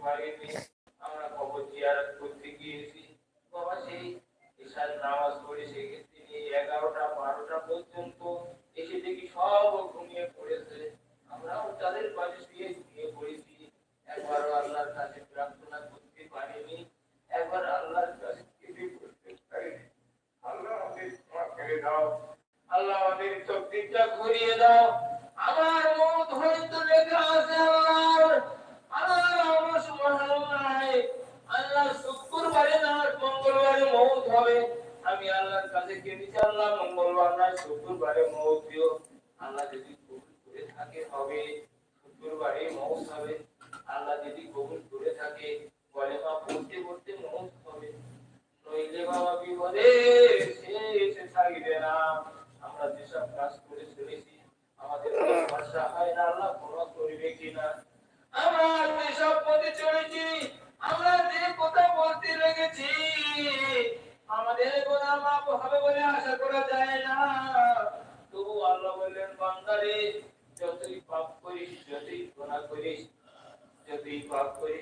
পারিনি আমরা কবর জিয়ারত করতে গিয়েছি বাবা সেই ঈশার নামাজ পড়ে সে তিনি এগারোটা বারোটা পর্যন্ত এসে দেখি সব ঘুমিয়ে পড়েছে আমরাও তাদের পাশে শুয়ে ঘুমিয়ে পড়েছি একবার আল্লাহর কাছে প্রার্থনা করতে পারিনি একবার আল্লাহর কাছে কিছু করতে পারিনি আল্লাহ আমাদের ক্ষমা করে দাও আল্লাহ আমাদের তকদিরটা ঘুরিয়ে দাও আমার মত হয়তো লেখা আছে আল্লাহ আল্লাহ আমার সুবহানাল্লাহ আল্লাহ শুক্রবারে না মঙ্গলবারে মৌত হবে আমি কাছে কেঁদেছি আল্লাহ, মঙ্গলবার না শুক্রবারে দিও আল্লাহ যদি কবুল করে থাকে, হবে। শুক্রবারে মৌত হবে। আল্লাহ যদি কবুল করে থাকে, বলে মা পড়তে পড়তে মৌত হবে। নইলে বাবা বিপদে এসে থাকবে না। আমরা যেসব কাজ করে চলেছি, আমাদের ভরসা হয় না, আল্লাহ ক্ষমা করবে কিনা। আমরা যেসব পথে চলেছি বলে আশা করা যায় না। তবু আল্লাহ বললেন, বান্দারে, যতই পাপ করিস, যতই গোনা করিস, যতই পাপ করিস